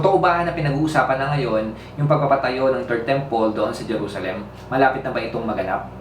Totoo ba na pinag-uusapan na ngayon yung pagpapatayo ng Third Temple doon sa Jerusalem? Malapit na ba itong maganap?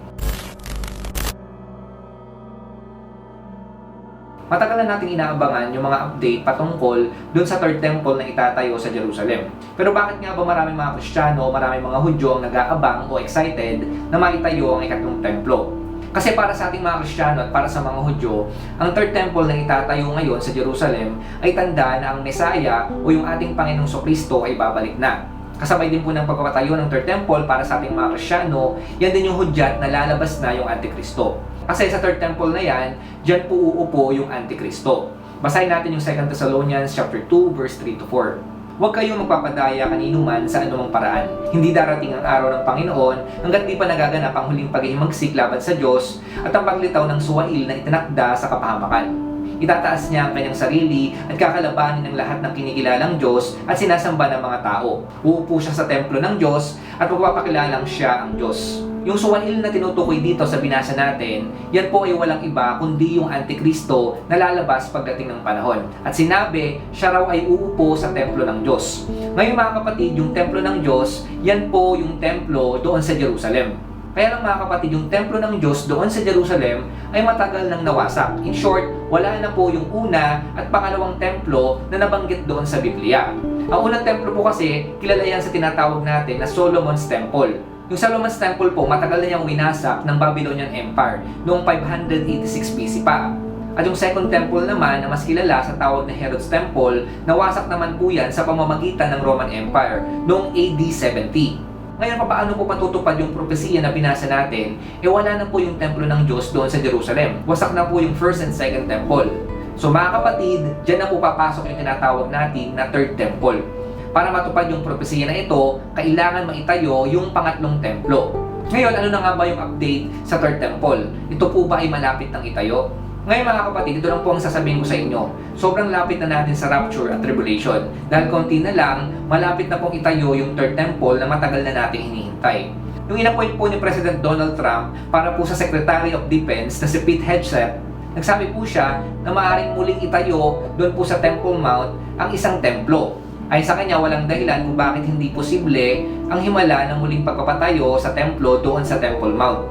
Matagal na nating inaabangan yung mga update patungkol doon sa Third Temple na itatayo sa Jerusalem. Pero bakit nga ba maraming mga Kristiyano maraming mga Hudyo ang nag-aabang o excited na maitayo ang ikatlong templo? Kasi para sa ating mga Kristiyano at para sa mga Hudyo, ang Third Temple na itatayo ngayon sa Jerusalem ay tanda na ang Mesaya o yung ating Panginoong Kristo ay babalik na. Kasabay din po ng pagpapatayo ng Third Temple para sa ating mga Kristiyano, yan din yung hudyat na lalabas na yung Antikristo. Kasi sa Third Temple na yan, dyan po uupo yung Antikristo. Basahin natin yung 2 Thessalonians chapter 2 verse 3 to 4. Huwag kayong magpapadaya kanino man sa anumang paraan. Hindi darating ang araw ng Panginoon hanggat di pa nagaganap ang huling paghihimagsik laban sa Diyos at ang paglitaw ng suwail na itinakda sa kapahamakan. Itataas niya ang kanyang sarili at kakalabanin ng lahat ng kinikilalang Diyos at sinasamba ng mga tao. Uupo siya sa templo ng Diyos at magpapakilalang siya ang Diyos. Yung suwail na tinutukoy dito sa binasa natin, yan po ay walang iba kundi yung Antikristo na lalabas pagdating ng panahon. At sinabi, siya raw ay uupo sa templo ng Diyos. Ngayon mga kapatid, yung templo ng Diyos, yan po yung templo doon sa Jerusalem. Kaya lang mga kapatid, yung templo ng Diyos doon sa Jerusalem ay matagal nang nawasak. In short, wala na po yung una at pangalawang templo na nabanggit doon sa Biblia. Ang unang templo po kasi, kilala yan sa tinatawag natin na Solomon's Temple. Yung Solomon's Temple po, matagal na niyang winasak ng Babylonian Empire noong 586 BC pa. At yung second temple naman na mas kilala sa tawag na Herod's Temple, nawasak naman po yan sa pamamagitan ng Roman Empire noong AD 70. Ngayon, paano po patutupad yung propesiya na binasa natin? E wala na po yung templo ng Diyos doon sa Jerusalem. Wasak na po yung first and second temple. So mga kapatid, dyan na po papasok yung tinatawag natin na third temple. Para matupad yung propesiya na ito, kailangan maitayo yung pangatlong templo. Ngayon, ano na nga ba yung update sa third temple? Ito po ba ay malapit ng itayo? Ngayon mga kapatid, ito lang po ang sasabihin ko sa inyo. Sobrang lapit na natin sa rapture at tribulation. Dahil konti na lang, malapit na pong itayo yung third temple na matagal na nating hinihintay. Yung inappoint po ni President Donald Trump para po sa Secretary of Defense na si Pete Hegseth, nagsabi po siya na maaaring muling itayo doon po sa Temple Mount ang isang templo. Ay sa kanya walang dahilan kung bakit hindi posible ang himala ng muling pagpapatayo sa templo doon sa Temple Mount.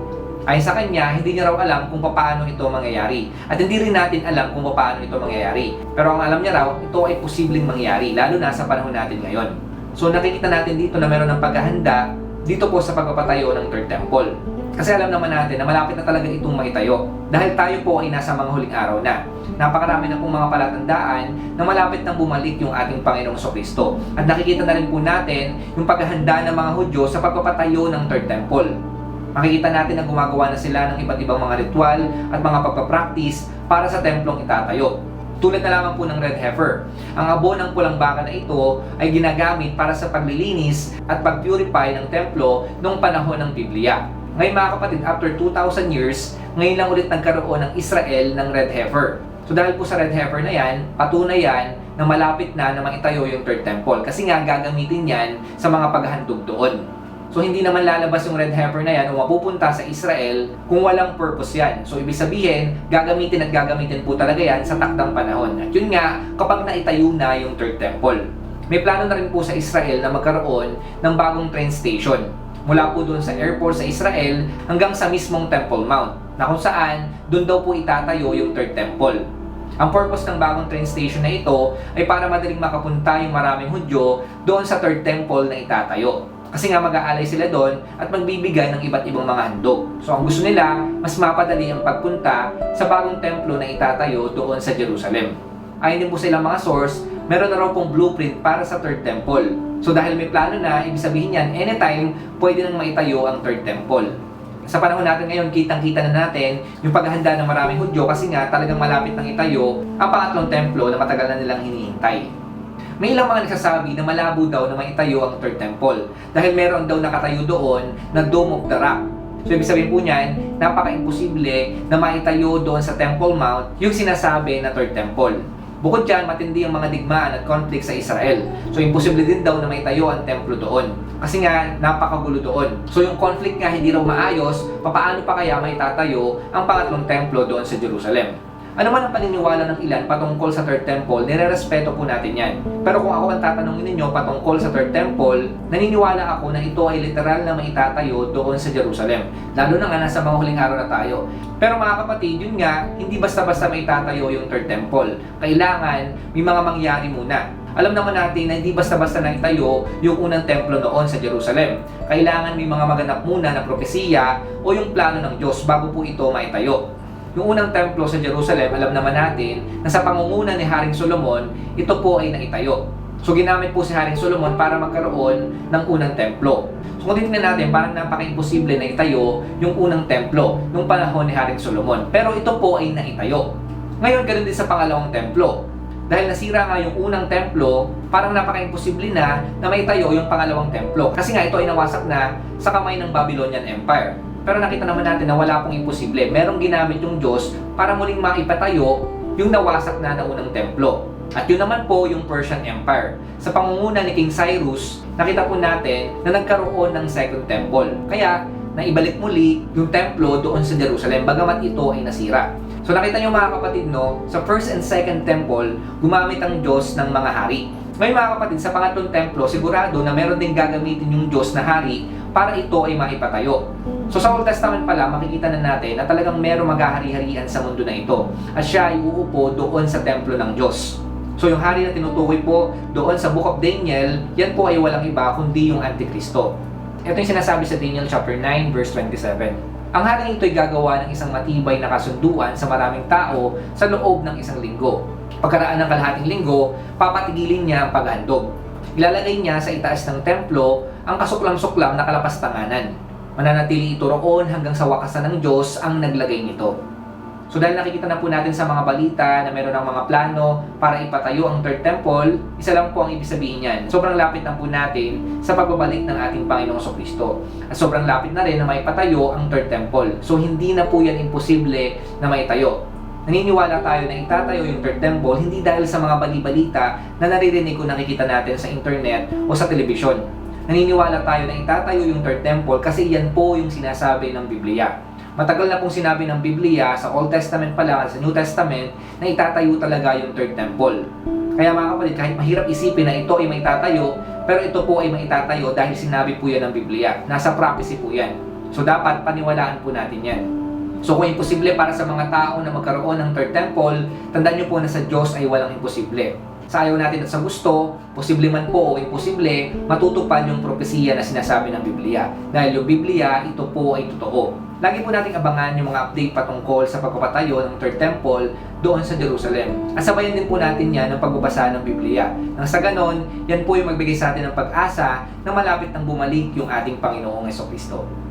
Ayon sa kanya, hindi niya raw alam kung paano ito mangyayari. At hindi rin natin alam kung paano ito mangyayari. Pero ang alam niya raw, ito ay posibleng mangyari, lalo na sa panahon natin ngayon. So nakikita natin dito na meron ng paghahanda dito po sa pagpapatayo ng Third Temple. Kasi alam naman natin na malapit na talaga itong maitayo. Dahil tayo po ay nasa mga huling araw na. Napakarami na pong mga palatandaan na malapit nang bumalik yung ating Panginoong Kristo. At nakikita na rin po natin yung paghahanda ng mga Hudyo sa pagpapatayo ng Third Temple. Makikita natin na gumagawa na sila ng iba't ibang mga ritual at mga pagpapractice para sa templong itatayo. Tulad na lamang po ng red heifer. Ang abo ng pulang baka na ito ay ginagamit para sa paglilinis at pag-purify ng templo noong panahon ng Biblia. Ngayon mga kapatid, after 2,000 years, ngayon lang ulit nagkaroon ng Israel ng red heifer. So dahil po sa red heifer na yan, patunay yan na malapit na na maitayo yung third temple. Kasi nga gagamitin yan sa mga paghahandog doon. So hindi naman lalabas yung red heifer na yan o mapupunta sa Israel kung walang purpose yan. So ibig sabihin, gagamitin at gagamitin po talaga yan sa takdang panahon. At yun nga, kapag naitayo na yung third temple. May plano na rin po sa Israel na magkaroon ng bagong train station mula po doon sa airport sa Israel hanggang sa mismong Temple Mount na kung saan doon daw po itatayo yung third temple. Ang purpose ng bagong train station na ito ay para madaling makapunta yung maraming Hudyo doon sa third temple na itatayo. Kasi nga mag-aalay sila doon at magbibigay ng iba't ibang mga handog. So ang gusto nila, mas mapadali ang pagpunta sa bagong templo na itatayo doon sa Jerusalem. Ayon din po sa ilang mga source, meron na raw pong blueprint para sa third temple. So dahil may plano na, ibig sabihin yan, anytime, pwede nang maitayo ang third temple. Sa panahon natin ngayon, kitang-kita na natin yung paghahanda ng maraming Hudyo kasi nga talagang malapit nang itayo ang pangatlong templo na matagal na nilang hinihintay. May ilang mga nagsasabi na malabo daw na maitayo ang third temple dahil meron daw nakatayo doon na Dome of the Rock. So ibig sabihin po niyan, napaka-imposible na maitayo doon sa Temple Mount yung sinasabi na third temple. Bukod dyan, matindi ang mga digmaan at conflict sa Israel. So, imposible din daw na maitayo ang templo doon. Kasi nga, napakagulo doon. So, yung conflict nga hindi raw maayos, papaano pa kaya may ang pangatlong templo doon sa Jerusalem? Ano man ang paniniwala ng ilan patungkol sa Third Temple, nirerespeto po natin yan. Pero kung ako ang tatanungin ninyo patungkol sa Third Temple, naniniwala ako na ito ay literal na maitatayo doon sa Jerusalem. Lalo na nga nasa mga huling araw na tayo. Pero mga kapatid, yun nga, hindi basta-basta maitatayo yung Third Temple. Kailangan may mga mangyari muna. Alam naman natin na hindi basta-basta na itayo yung unang templo noon sa Jerusalem. Kailangan may mga maganap muna na propesiya o yung plano ng Diyos bago po ito maitayo. Yung unang templo sa Jerusalem, alam naman natin na sa pangunguna ni Haring Solomon, ito po ay naitayo. So ginamit po si Haring Solomon para magkaroon ng unang templo. So kung titingnan natin, parang napaka-imposible na itayo yung unang templo nung panahon ni Haring Solomon. Pero ito po ay naitayo. Ngayon, ganun din sa pangalawang templo. Dahil nasira nga yung unang templo, parang napaka-imposible na na maitayo yung pangalawang templo. Kasi nga ito ay nawasak na sa kamay ng Babylonian Empire. Pero nakita naman natin na wala pong imposible. Merong ginamit yung Diyos para muling maipatayo yung nawasak na na unang templo. At yun naman po yung Persian Empire. Sa pangunguna ni King Cyrus, nakita po natin na nagkaroon ng Second Temple. Kaya, naibalik muli yung templo doon sa Jerusalem, bagamat ito ay nasira. So nakita nyo mga kapatid, no, sa first and second temple, gumamit ang Diyos ng mga hari. Ngayon mga kapatid, sa pangatlong templo, sigurado na meron din gagamitin yung Diyos na hari para ito ay maipatayo. So sa Old Testament pala, makikita na natin na talagang meron maghahari-harian sa mundo na ito. At siya ay uupo doon sa templo ng Diyos. So yung hari na tinutukoy po doon sa Book of Daniel, yan po ay walang iba kundi yung Antikristo. Ito yung sinasabi sa Daniel chapter 9 verse 27. Ang haring ito ay gagawa ng isang matibay na kasunduan sa maraming tao sa loob ng isang linggo. Pagkaraan ng kalahating linggo, papatigilin niya ang paghandog. Ilalagay niya sa itaas ng templo ang kasuklam-suklam na kalapastanganan. Mananatili ito roon hanggang sa wakasan ng Diyos ang naglagay nito. So dahil nakikita na po natin sa mga balita na meron ng mga plano para ipatayo ang third temple, isa lang po ang ibig sabihin niyan. Sobrang lapit na po natin sa pagbabalik ng ating Panginoong Kristo. At sobrang lapit na rin na maipatayo ang third temple. So hindi na po yan imposible na maitayo. Naniniwala tayo na itatayo yung third temple hindi dahil sa mga bali-balita na naririnig o nakikita natin sa internet o sa telebisyon. Naniniwala tayo na itatayo yung third temple kasi yan po yung sinasabi ng Biblia. Matagal na pong sinabi ng Biblia sa Old Testament pa lang, sa New Testament, na itatayo talaga yung third temple. Kaya mga kapatid, kahit mahirap isipin na ito ay maitatayo, pero ito po ay maitatayo dahil sinabi po yan ng Biblia. Nasa prophecy po yan. So dapat paniwalaan po natin yan. So kung imposible para sa mga tao na magkaroon ng third temple, tandaan nyo po na sa Diyos ay walang imposible. Sa ayaw natin at sa gusto, posible man po o imposible, matutupad yung propesiya na sinasabi ng Biblia. Dahil yung Biblia, ito po ay totoo. Lagi po nating abangan yung mga update patungkol sa pagpapatayo ng Third Temple doon sa Jerusalem. At sabayan din po natin yan ng pagbabasa ng Biblia. Nang sa ganon, yan po yung magbigay sa atin ng pag-asa na malapit nang bumalik yung ating Panginoong Kristo.